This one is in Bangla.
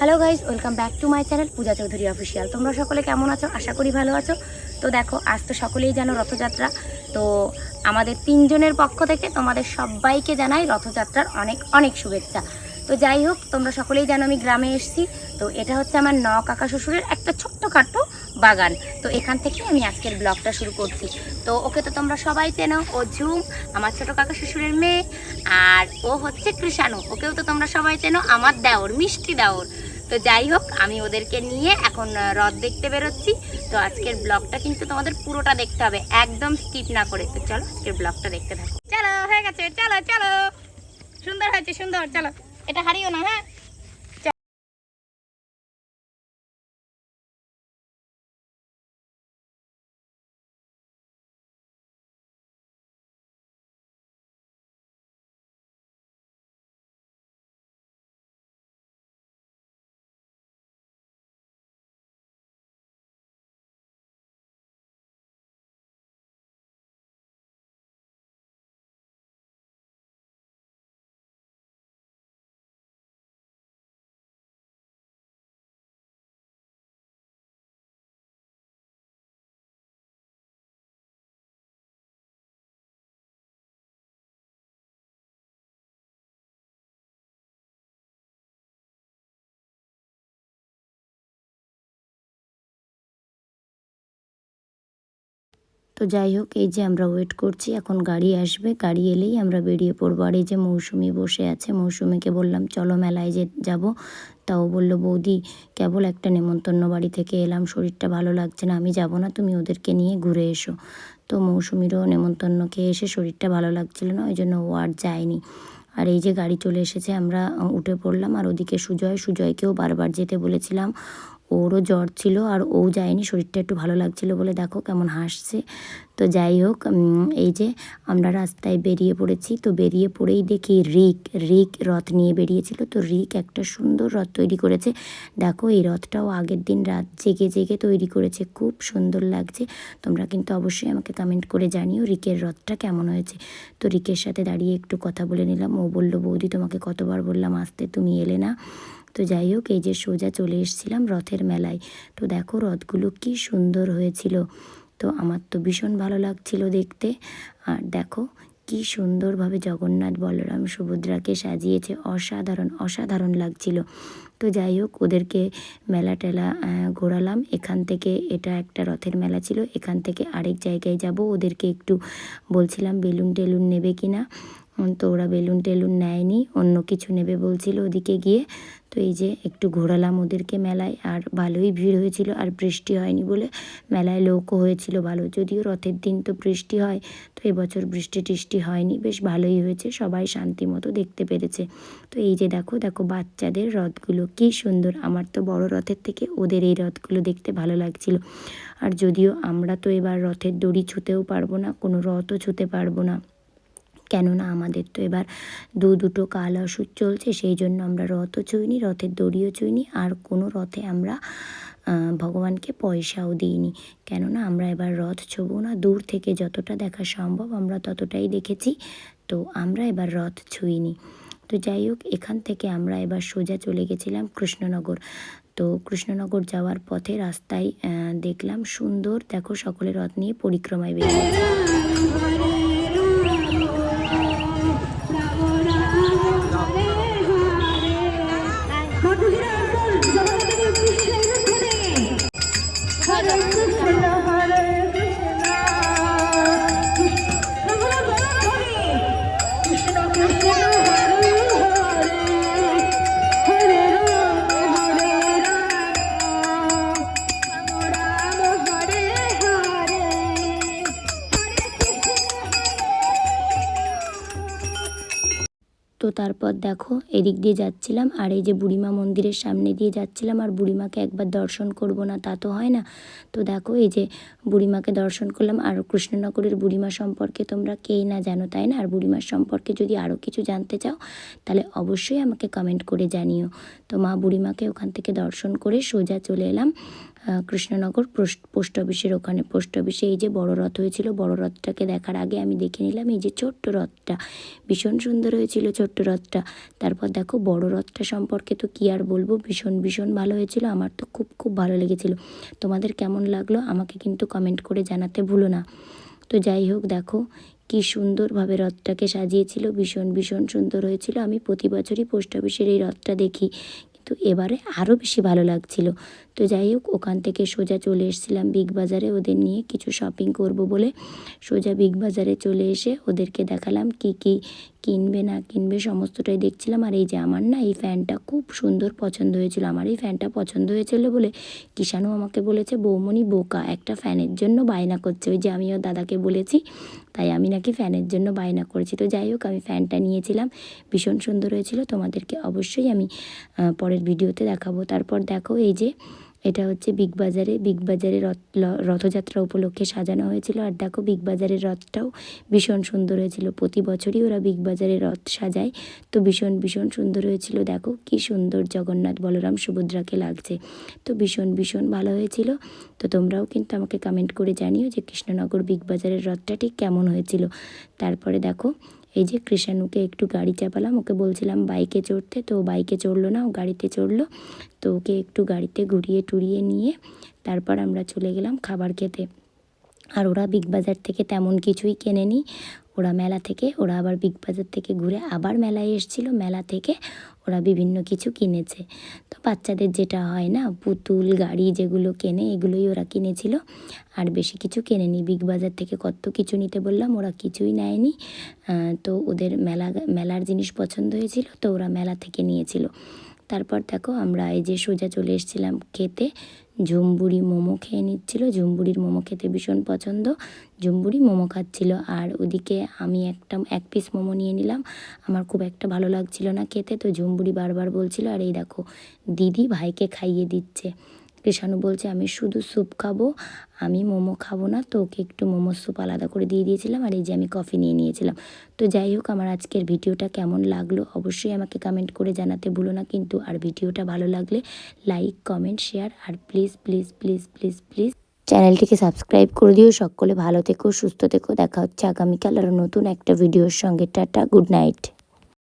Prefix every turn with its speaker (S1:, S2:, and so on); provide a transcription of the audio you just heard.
S1: Hello guys welcome back to my channel Puja Chowdhury official তোমরা সকলে কেমন আছো? আশা করি ভালো আছো। তো দেখো, আজ তো সকলেই জানো রথযাত্রা। তো আমাদের তিনজনের পক্ষ থেকে তোমাদের সবাইকে জানাই রথযাত্রার অনেক অনেক শুভেচ্ছা। তো যাই হোক, তোমরা সকলেই জানো আমি গ্রামে এসেছি। তো এটা হচ্ছে আমার ন কাকা শ্বশুরের একটা ছোট্টখাট্টো বাগান। তো এখান থেকে আমি আজকের ব্লগটা শুরু করছি। তো ওকে তো তোমরা সবাই চেনো, ও ঝুম, আমার ছোট কাকা শ্বশুরের মেয়ে, আর ও হচ্ছে কৃষাণু। ওকেও তো তোমরা সবাই চেনো, আমার দেওর, মিষ্টি দেওর। তো যাই হোক, আমি ওদেরকে নিয়ে এখন হ্রদ দেখতে বেরোচ্ছি। তো আজকের ব্লগটা কিন্তু তোমাদের পুরোটা দেখতে হবে, একদম স্কিপ না করে। তো চলো, আজকের ব্লগটা দেখতে থাকো। চলো, হয়ে গেছে, চলো চলো। সুন্দর হয়েছে, সুন্দর, চলো। এটা হারিও না হ্যাঁ?
S2: তো যাই হোক, এই যে আমরা ওয়েট করছি, এখন গাড়ি আসবে। গাড়ি এলেই আমরা বেরিয়ে পড়ব। আর এই যে মৌসুমি বসে আছে, মৌসুমিকে বললাম, চলো মেলায় যে যাব। তাও বলল, বৌদি, কেবল একটা নেমন্তন্ন বাড়ি থেকে এলাম, শরীরটা ভালো লাগছে না, আমি যাব না, তুমি ওদেরকে নিয়ে ঘুরে এসো। তো মৌসুমিরও নেমন্তন্ন খেয়ে এসে শরীরটা ভালো লাগছিল না, ওই জন্য ও আর যায়নি। আর এই যে গাড়ি চলে এসেছে, আমরা উঠে পড়লাম। আর ওদিকে সুজয়, সুজয়কেও বারবার যেতে বলেছিলাম। ওরও জ্বর ছিল আর ও যায়নি, শরীরটা একটু ভালো লাগছিল বলে দেখো কেমন হাসছে। তো যাই হোক এই যে আমরা রাস্তায় বেরিয়ে পড়েছি, তো বেরিয়ে পড়েই দেখি রিক রিক রথ নিয়ে বেরিয়েছিল। তো রিক একটা সুন্দর রথ তৈরি করেছে। দেখো এই রথটাও আগের দিন রাত জেগে জেগে তৈরি করেছে, খুব সুন্দর লাগছে। তোমরা কিন্তু অবশ্যই আমাকে কমেন্ট করে জানিও রিকের রথটা কেমন হয়েছে। তো রিকের সাথে দাঁড়িয়ে একটু কথা বলে নিলাম। ও বলল, বৌদি, তোমাকে কতবার বললাম, আসতে তুমি এলে না। তো যাই হোক এই যে সোজা চলে এসেছিলাম রথের মেলায়। তো দেখো রথগুলো কি সুন্দর হয়েছিল। তো আমার তো ভীষণ ভালো লাগছিল দেখতে। আর দেখো কি সুন্দরভাবে জগন্নাথ বলরাম সুভদ্রাকে সাজিয়েছে। অসাধারণ অসাধারণ লাগছিল। তো যাই হোক ওদেরকে মেলা টেলা ঘোরালাম। এখান থেকে এটা একটা রথের মেলা ছিল। এখান থেকে আরেক জায়গায় যাব। ওদেরকে একটু বলছিলাম বেলুন টেলুন নেবে কি না উম, তো ওরা বেলুন টেলুন নেয়নি, অন্য কিছু নেবে বলছিল ওদিকে গিয়ে। তো এই যে একটু ঘোরালাম ওদেরকে মেলায়, আর ভালোই ভিড় হয়েছিল, আর বৃষ্টি হয়নি বলে মেলায় লোকও হয়েছিল ভালো। যদিও রথের দিন তো বৃষ্টি হয়, তো এবছর বৃষ্টি টিষ্টি হয়নি, বেশ ভালোই হয়েছে, সবাই শান্তি মতো দেখতে পেরেছে। তো এই যে দেখো দেখো বাচ্চাদের রথগুলো, কি সুন্দর, আমার তো বড় রথের থেকে ওদের এই রথগুলো দেখতে ভালো লাগছিল। আর যদিও আমরা তো এবার রথের দড়ি ছুতেও পারব না, কোনো রথও ছুতে পারব না। কেননা আমাদের তো এবার দু দুটো কাল অসুখ চলছে, সেই জন্য আমরা রথও ছুঁইনি, রথের দড়িও ছুঁইনি, আর কোনো রথে আমরা ভগবানকে পয়সাও দিইনি। কেননা আমরা এবার রথ ছোবো না, দূর থেকে যতটা দেখা সম্ভব আমরা ততটাই দেখেছি, তো আমরা এবার রথ ছুঁইনি। তো যাই হোক, এখান থেকে আমরা এবার সোজা চলে গেছিলাম কৃষ্ণনগর। তো কৃষ্ণনগর যাওয়ার পথে রাস্তায় দেখলাম সুন্দর, দেখো সকলে রথ নিয়ে পরিক্রমায় বেরিয়ে তারপর দেখো, এদিক দিয়ে যাচ্ছিলাম, আর এই যে বুড়িমা মন্দিরের সামনে দিয়ে যাচ্ছিলাম, আর বুড়িমাকে একবার দর্শন করব না, তা তো হয় না। তো দেখো, এই যে বুড়িমাকে দর্শন করলাম, আর কৃষ্ণনগরের বুড়িমা সম্পর্কে তোমরা কেই না জানো, তাই না? আর বুড়িমার সম্পর্কে যদি আরও কিছু জানতে চাও, তাহলে অবশ্যই আমাকে কমেন্ট করে জানিও। তো মা বুড়িমাকে ওখান থেকে দর্শন করে সোজা চলে এলাম। কৃষ্ণনগর পোস্ট অফিসের ওখানে। পোস্ট অফিসে এই যে বড় রথ হয়েছিল, বড় রথটাকে দেখার আগে আমি দেখে নিলাম এই যে ছোট্ট রথটা। ভীষণ সুন্দর হয়েছিল ছোট্ট রথটা। তারপর দেখো বড় রথটা সম্পর্কে তো কী আর বলব? ভীষণ ভীষণ ভালো হয়েছিল। আমার তো খুব খুব ভালো লেগেছিল। তোমাদের কেমন লাগল আমাকে কিন্তু কমেন্ট করে জানাতে ভুলো না। তো যাই হোক দেখো, কি সুন্দরভাবে রথটাকে সাজিয়েছিল। ভীষণ ভীষণ সুন্দর হয়েছিল। আমি প্রতি বছরই পোস্ট অফিসের এই রথটা দেখি। কিন্তু এবারে আরও বেশি ভালো লাগছিল। তো যাই হোক, ওখান থেকে সোজা চলে এসেছিলাম বিগ বাজারে ওদের নিয়ে কিছু শপিং করব বলে সোজা বিগ বাজারে চলে এসে ওদেরকে দেখালাম কি কি কিনবে, না কিনবে, সমস্তটাই দেখছিলাম। আর এই যে আমার না এই ফ্যানটা খুব সুন্দর পছন্দ হয়েছিল। আমার এই ফ্যানটা পছন্দ হয়েছিল বলে কিষানু আমাকে বলেছে বৌমনি বোকা, একটা ফ্যানের জন্য বায়না করছে। ওই যে আমিও দাদাকে বলেছি, তাই আমি নাকি ফ্যানের জন্য বায়না করেছি। তো যাই হোক, আমি ফ্যানটা নিয়েছিলাম। ভীষণ সুন্দর হয়েছিল। তোমাদেরকে অবশ্যই আমি পরের ভিডিওতে দেখাবো। তারপর দেখো এই যে এটা হচ্ছে বিগ বাজারে। বিগ বাজারে রথ রথযাত্রা উপলক্ষে সাজানো হয়েছিল। আর দেখো, বিগ বাজারের রথটাও ভীষণ সুন্দর হয়েছিল। প্রতি বছরই ওরা বিগ বাজারে রথ সাজায়। তো ভীষণ ভীষণ সুন্দর হয়েছিল। দেখো, কি সুন্দর জগন্নাথ বলরাম সুভদ্রাকে লাগছে। তো ভীষণ ভীষণ ভালো হয়েছিল। তো তোমরাও কিন্তু আমাকে কমেন্ট করে জানিও যে কৃষ্ণনগর বিগ বাজারের রথটা ঠিক কেমন হয়েছিল। তারপরে দেখো এই যে কৃষাণুকে একটু গাড়ি চাপালাম, ওকে বলছিলাম বাইকে চড়তে, তো বাইকে চড়লো না, ও গাড়িতে চড়লো। তো ওকে একটু গাড়িতে ঘুরিয়ে টুরিয়ে নিয়ে তারপর আমরা চলে গেলাম খাবার খেতে। আর ওরা বিগ বাজার থেকে তেমন কিছুই কেনেনি। ওরা মেলা থেকে, ওরা আবার বিগ বাজার থেকে ঘুরে আবার মেলায় এসেছিল। মেলা থেকে ওরা বিভিন্ন কিছু কিনেছে। তো বাচ্চাদের যেটা হয় না, পুতুল, গাড়ি যেগুলো কেনে, এগুলোই ওরা কিনেছিল। আর বেশি কিছু কেনেনি। বিগ বাজার থেকে কত কিছু নিতে বললাম, ওরা কিছুই নেয়নি। তো ওদের মেলা, মেলার জিনিস পছন্দ হয়েছিল, তো ওরা মেলা থেকে নিয়েছিল। তারপর দেখো আমরা এই যে সোজা চলে এসেছিলাম খেতে। ঝুমবুড়ি মোমো খেয়ে নিচ্ছিল। ঝুমবুড়ির মোমো খেতে ভীষণ পছন্দ। ঝুমবুড়ি মোমো খাচ্ছিল। আর ওদিকে আমি একটা, এক পিস মোমো নিয়ে নিলাম। আমার খুব একটা ভালো লাগছিল না খেতে। তো ঝুমবুড়ি বারবার বলছিল, আর এই দেখো, দিদি ভাইকে খাইয়ে দিচ্ছে। কৃষাণু বলছে, আমি শুধু স্যুপ খাব, আমি মোমো খাব না তো ওকে একটু মোমো স্যুপ আলাদা করে দিয়ে দিয়েছিলাম, আর এই যে আমি কফি নিয়ে নিয়েছিলাম। তো যাই হোক, আমার আজকের ভিডিওটা কেমন লাগল অবশ্যই আমাকে কমেন্ট করে জানাতে ভুলো না, কিন্তু আর ভিডিওটা ভালো লাগলে like comment share R please please please please please চ্যানেলটিকে সাবস্ক্রাইব করে দিও। সকলে ভালো থেকো, সুস্থ থেকো, দেখা হচ্ছে আগামীকাল আরও নতুন একটা ভিডিওর সঙ্গে। Tata good night